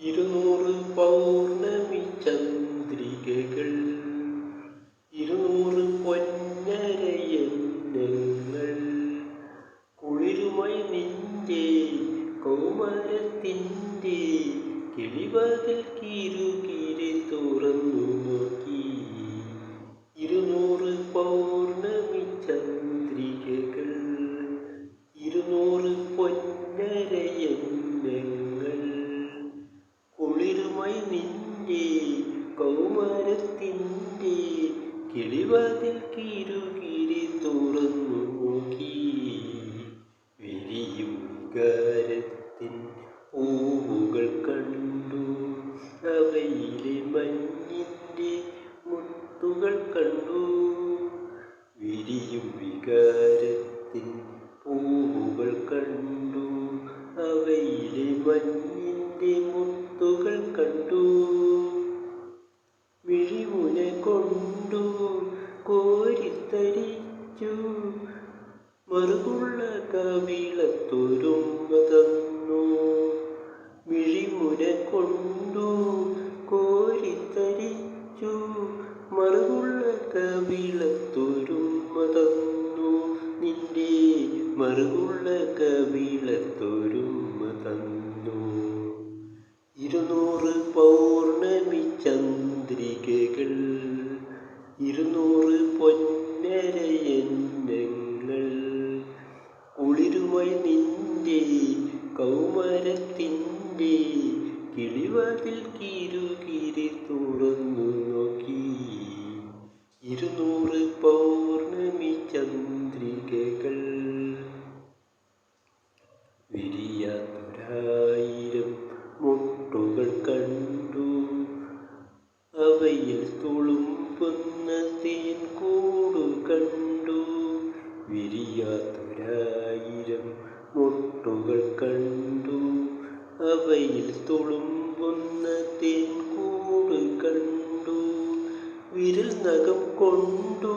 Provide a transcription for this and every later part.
ഇരുന്നൂറ് പൗർണമി ചന്ദ്രികകൾ ഇരുന്നൂറ് പൊന്നരയങ്ങൾ കുളിരുമായി നിന്റെ കൗമാരത്തിന്റെ കിരുകിരി കിളിവാതിൽ കിരുകിരി തുറന്നു നോക്കി. വിരിയും വികാരത്തിൻ പൂവുകൾ കണ്ടു. അവയിലെ മഞ്ഞിന്റെ മുത്തുകൾ കണ്ടു. വിരിയും വികാരത്തിൻ കോരിത്തരിച്ചു മറുകുള്ള കവിളത്തൊരുമ തന്നു മിഴിമുന കൊണ്ടു കോരിത്തരിച്ചു മറുകുള്ള കവിളത്തൊരുമ തന്നു നിന്റെ മറുകുള്ള കവിളത്തൊരുമ തന്നു കുളിരുമായി നിന്റെ കൗമാരത്തിന്റെ കിളിവാതിൽ കിരുകിരി തുറന്നു നോക്കി. ഇരുന്നൂറ് പൗർണമി ചന്ദ്രികകൾ. വിരിയാത്തൊരായിരം മുട്ടുകൾ കണ്ടു. അവയിൽ തുളുമ്പുന്ന തേൻ കണ്ടു. മുട്ടുകൾ കണ്ടു. അവയിൽ തുളുമ്പുന്ന തേൻകൂട് കണ്ടു. വിരൽ നഖം കൊണ്ടു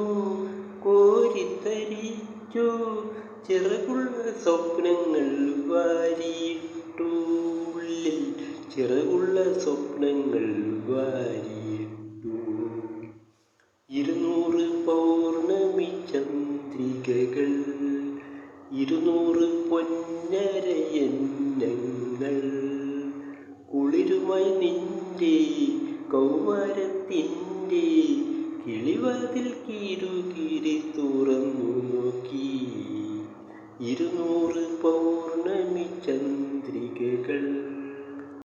കോരിത്തരിച്ചു ചിറകുള്ള സ്വപ്നങ്ങൾ വാരിയിട്ടു. ഉള്ളിൽ ചിറകുള്ള സ്വപ്നങ്ങൾ വാരിയിട്ടു കിളിവാതിൽ കിരുകിരി തുറന്നു നോക്കി. ഇരുന്നൂറ് പൗർണമി ചന്ദ്രികകൾ